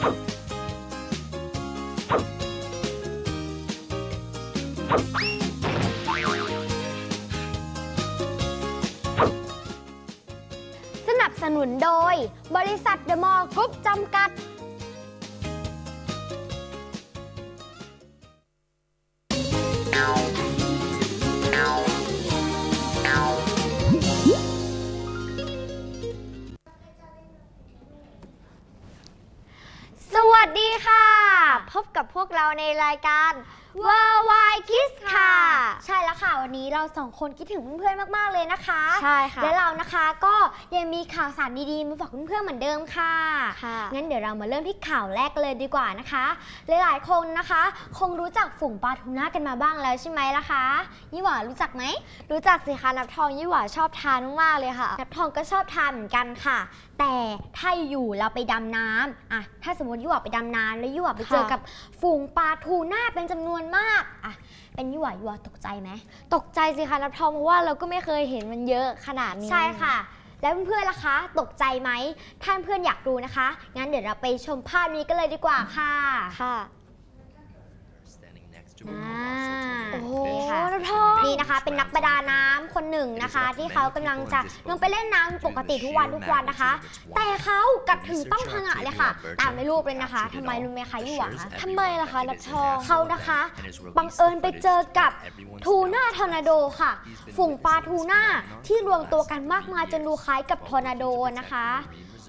สนับสนุนโดย บริษัทเดอะมอลล์กรุ๊ปจำกัด ในรายการ w o r l d w i d e Kids ค่ะ วค่ะวันนี้เราสองคนคิดถึงเพื่อนๆมากๆเลยนะคะ ใช่ค่ะ และเรานะคะก็ยังมีข่าวสารดีๆมาฝากเพื่อนๆเหมือนเดิมค่ะค่ะงั้นเดี๋ยวเรามาเริ่มที่ข่าวแรกกันเลยดีกว่านะคะ หลายๆคนนะคะ คงรู้จักฝูงปลาทูน่ากันมาบ้างแล้วใช่ไหมล่ะคะยี่หว่ารู้จักไหมรู้จักสิคะนับทองยี่หว่าชอบทานมากๆเลยค่ะนับทองก็ชอบทานเหมือนกันค่ะ แต่ถ้าอยู่เราไปดำน้ำอะถ้าสมมติยี่หว่าไปดำน้ำแล้วยี่หว่าไปเจอค่ะกับฝูงปลาทูน่าเป็นจำนวนมากอะ เป็นยี่หว่ายี่หว่าตกใจไหมตกใจสิคะนับทองเพราะว่าเราก็ไม่เคยเห็นมันเยอะขนาดนี้ ใช่ค่ะ แล้วเพื่อนๆล่ะคะ ตกใจไหมถ้าเพื่อนอยากรู้นะคะ งั้นเดี๋ยวเราไปชมภาพนี้กันเลยดีกว่าค่ะค่ะ standing next to a อ่า colossal โอ้โหนี่ค่ะนับทองนี่นะคะเป็นนักประดาน้ำคนหนึ่งนะคะ ที่เขากำลังจะลงไปเล่นน้ำปกติทุกวันทุกวันนะคะ แต่เขากลับถึงต้องพังะเลยค่ะตามในรูปเลยนะคะทำไมรู้ไหมคะยี่หวาคะทำไมล่ะคะนับทองเขานะคะบังเอิญไปเจอกับทูน่าทอร์นาโดค่ะ ฝูงปลาทูน่าที่รวมตัวกันมากมายจนดูคล้ายกับทอร์นาโดนะคะ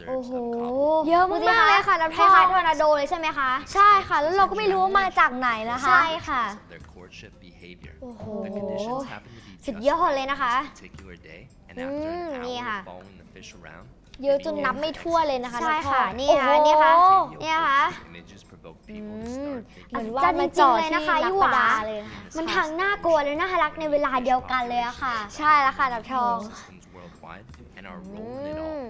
โอ้โหเยอะมากๆเลยค่ะนับคทองล้ายๆทอร์นาโดเลยใช่ไหมคะ ใช่ค่ะ แล้วเราก็ไม่รู้ว่ามาจากไหนนะคะ ใช่ค่ะ their courtship behavior. โอ้โห The conditions happen to be สุด just ยอด right เลยนะคะ on this particular day, and after อืม an นี่ hour ค่ะ of following the fish around, เยอะจนนับไม่ทั่วเลยนะคะใช่นับทองค่ะ นี่ค่ะ โอ้โหนี่ค่ะ video เนี่ยค่ะ footage images provoke people to อืม start เหมือน thinking ว่าจะมาจริงจ่อๆเลยที่นะคะนัยี่กหปวาระดาเลยค่ะมันทั้งน่ากลัวและน่ารักในเวลาเดียวกันเลยอะค่ะ ใช่แล้วค่ะนับทอง systems worldwide and our อื role in it ม all.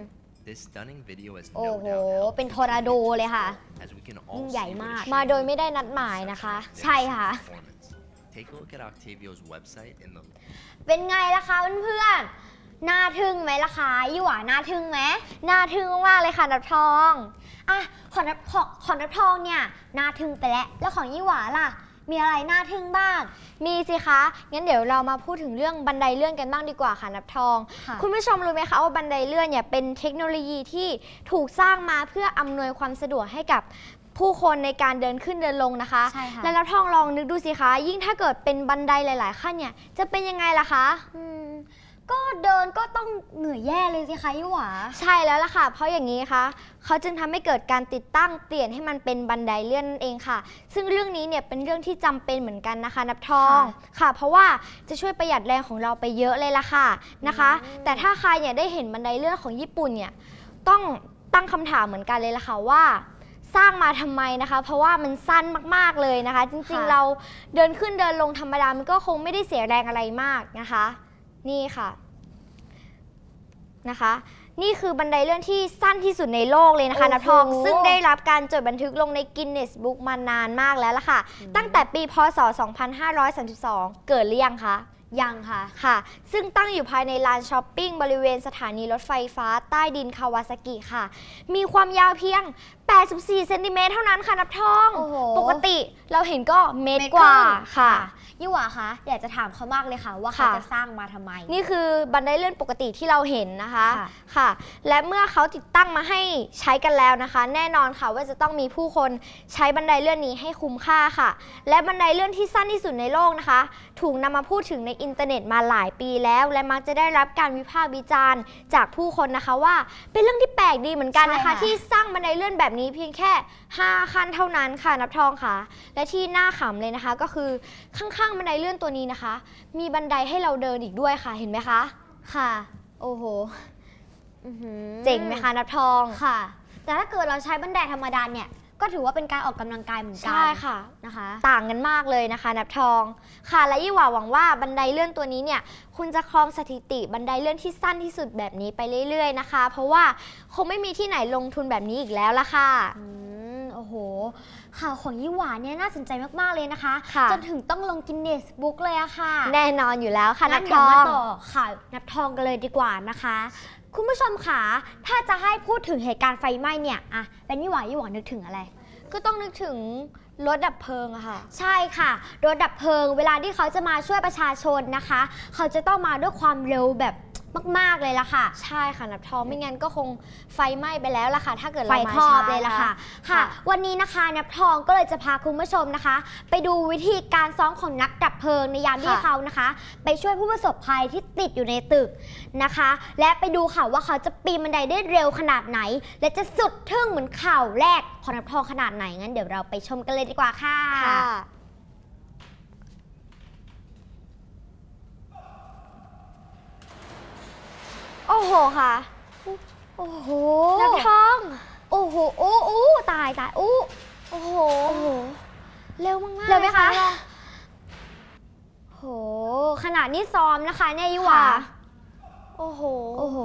This stunning video has โอ้ no โห doubt helped เป็นทอร์นาโดเลยค่ะ as we can ยิ่ all งใหญ่ see what มาก is มา shaping โดยไม่ได้นัดหมายนะคะ ใช่ค่ะ performance. Take a look at Octavio's website in the เป็นไงล่ะคะเพื่อนๆ น่าทึ่งไหมล่ะคะยี่หวาน่าทึ่งไหมน่าทึ่งมากๆเลยค่ะนับทอง อะ ของนับของของนับทองเนี่ยน่าทึ่งไปแล้ว แล้วของยี่หวาล่ะ มีอะไรน่าทึ่งบ้าง มีสิคะ งั้นเดี๋ยวเรามาพูดถึงเรื่องบันไดเลื่อนกันบ้างดีกว่าค่ะนับทอง ค่ะคุณผู้ชมรู้ไหมคะว่าบันไดเลื่อนเนี่ยเป็นเทคโนโลยีที่ถูกสร้างมาเพื่ออำนวยความสะดวกให้กับ ผู้คนในการเดินขึ้นเดินลงนะคะ ใช่ค่ะ แล้วนับทองลองนึกดูสิคะ ยิ่งถ้าเกิดเป็นบันไดหลาย ๆ ขั้นเนี่ย จะเป็นยังไงล่ะคะ อืมก็เดินก็ต้องเหนื่อยแย่เลยสิคะยี่หวา ใช่แล้วล่ะค่ะ เพราะอย่างนี้คะเขาจึงทำให้เกิดการติดตั้งเปลี่ยนให้มันเป็นบันไดเลื่อนนั่นเองค่ะ ซึ่งเรื่องนี้เนี่ยเป็นเรื่องที่จำเป็นเหมือนกันนะคะ นับทองค่ะ เพราะว่าจะช่วยประหยัดแรงของเราไปเยอะเลยล่ะค่ะนะคะอืมแต่ถ้าใครเนี่ยได้เห็นบันไดเลื่อนของญี่ปุ่นเนี่ยต้องตั้งคำถามเหมือนกันเลยล่ะค่ะว่า สร้างมาทำไมนะคะ เพราะว่ามันสั้นมากๆเลยนะคะ จริงๆเราเดินขึ้นเดินลงธรรมดามันก็คงไม่ได้เสียแรงอะไรมากนะคะ นี่ค่ะนะคะ นี่คือบันไดเลื่อนที่สั้นที่สุดในโลกเลยนะคะโอ้โห นับทองซึ่งได้รับการจดบันทึกลงในกินเนสบุ๊กมานานมากแล้วล่ะค่ะ ตั้งแต่ปีพศ 2532 เกิดหรือยังคะ ยังค่ะค่ะ ซึ่งตั้งอยู่ภายในลานช้อปปิ้งบริเวณสถานีรถไฟฟ้าใต้ดินคาวาซากิค่ะ มีความยาวเพียง 84 เซนติเมตรเท่านั้นค่ะนับทอง โอ้โห ปกติเราเห็นก็เมตรกว่าค่ะ ยี่หวาคะอยากจะถามเขามากเลยค่ะ ว่าเขาค่ะ จะสร้างมาทำไม นี่คือบันไดเลื่อนปกติที่เราเห็นนะคะค่ะ ค่ะ และเมื่อเขาติดตั้งมาให้ใช้กันแล้วนะคะ แน่นอนค่ะว่าจะต้องมีผู้คนใช้บันไดเลื่อนนี้ให้คุ้มค่าค่ะ และบันไดเลื่อนที่สั้นที่สุดในโลกนะคะ ถูกนำมาพูดถึงในอินเทอร์เน็ตมาหลายปีแล้ว และมักจะได้รับการวิพากษ์วิจารณ์ จากผู้คนนะคะว่า เป็นเรื่องที่แปลกดีเหมือนกันนะคะ ใช่ค่ะ ที่สร้างบันไดเลื่อนแบบนี้เพียงแค่ 5 ขั้นเท่านั้นค่ะนับทองค่ะ และที่น่าขำเลยนะคะ ก็คือข้างๆบันไดเลื่อนตัวนี้นะคะ มีบันไดให้เราเดินอีกด้วยค่ะเห็นไหมคะ ค่ะ โอ้โห อื้อหือเจ๋งไหมคะนับทอง ค่ะ แต่ถ้าเกิดเราใช้บันไดธรรมดาเนี่ย ก็ถือว่าเป็นการออกกำลังกายเหมือนกัใช่ค่ะ นะคะ ต่างกันมากเลยนะคะ นับทองค่ะและยี่หว่าหวังว่าบันไดเลื่อนตัวนี้เนี่ย คุณจะครองสถิติบันไดเลื่อนที่สั้นที่สุดแบบนี้ไปเรื่อย ๆ นะคะ เพราะว่าคงไม่มีที่ไหนลงทุนแบบนี้อีกแล้วละค่ะ อืมโอ้โห ข่าวของยี่หวาเนี่ยน่าสนใจมากๆเลยนะคะ ค่ะ จนถึงต้องลงกินเนสบุ๊กเลยอะค่ะแน่นอนอยู่แล้วค่ะนังั้กนทเดี๋ยวอมาง ต่อข่าวนับทองกันเลยดีกว่านะคะ คุณผู้ชมค่ะถ้าจะให้พูดถึงเหตุการณ์ไฟไหม้เนี่ยอะเป็นยี่หวายี่หวานึกถึงอะไร ก็ต้องนึกถึงรถดับเพลิงอะค่ะ ใช่ค่ะรถดับเพลิง เวลาที่เขาจะมาช่วยประชาชนนะคะ เขาจะต้องมาด้วยความเร็วแบบ มากๆเลยละค่ะ ใช่ค่ะนับทองไม่งั้นก็คงไฟไหม้ไปแล้วล่ะค่ะ ถ้าเกิดไฟเรามาครอบช้าเลยละค่ะนค่ะ วันนี้นะคะนับทองก็เลยจะพาคุณผู้ชมนะคะ ไปดูวิธีการซ้อมของนักดับเพลิงในยามที่ค่ะเขานะคะ ไปช่วยผู้ประสบภัยที่ติดอยู่ในตึกนะคะ และไปดูค่ะว่าเขาจะปีนบันไดได้เร็วขนาดไหน และจะสุดทึ่งเหมือนข่าวแรกของนับทองขนาดไหนงั้นเดี๋ยวเราไปชมกันเลยดีกว่าค่ะ ค่ะโอ้โหค่ะ โอ้โหนับทอง โอ้โหโอ้อู้ตายตายอู้โอ้โหโอ้โห เร็วมากๆเร็วไหมคะลยโห ขนาดนี้ซ้อมนะคะเนี่ยยี่หว่าค่ะโอ้โห โอ้โห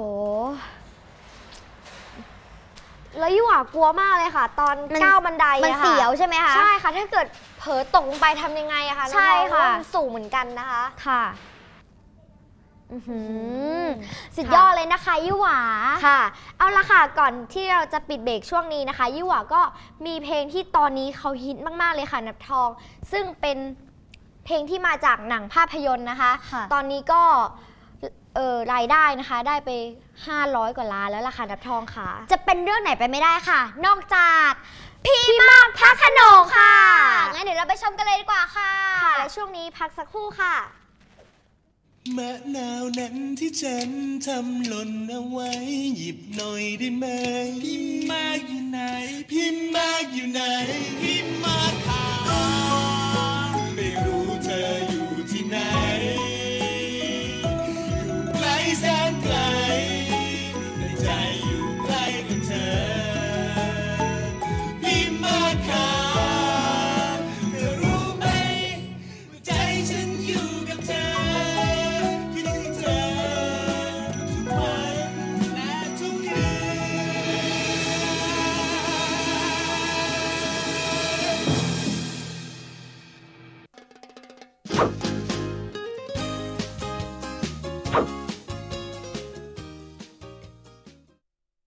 แล้วยี่หวากลัวมากเลยค่ะ ตอนมันก้าวบันไดมันอะค่ะเสียวใช่ไหมคะ ใช่ค่ะ ถ้าเกิดเผลอตกลงไปทำยังไงอะคะน้องใช่ทองค่ะว่ามันสูงเหมือนกันนะคะ ค่ะ อื้อหือมสุดค่ะยอดเลยนะคะยี่หวา ค่ะ เอาละค่ะก่อนที่เราจะปิดเบรกช่วงนี้นะคะ ยี่หวาก็มีเพลงที่ตอนนี้เขาฮิตมาก ๆ เลยค่ะนับทอง ซึ่งเป็นเพลงที่มาจากหนังภาพยนตร์นะคะ ค่ะ ตอนนี้ก็เออรายได้นะคะ ได้ไป 500 กว่าล้านแล้วล่ะค่ะนับทองค่ะ จะเป็นเรื่องไหนไปไม่ได้ค่ะ นอกจากพี่มากพระโขนงค่ะงั้นเดี๋ยวเราไปชมกันเลยดีกว่าค่ะ ค่ะและช่วงนี้พักสักครู่ค่ะ มะนาวนั้นที่ฉันทำหล่นเอาไว้ หยิบหน่อยได้ไหม พี่มากอยู่ไหน พี่มากอยู่ไหน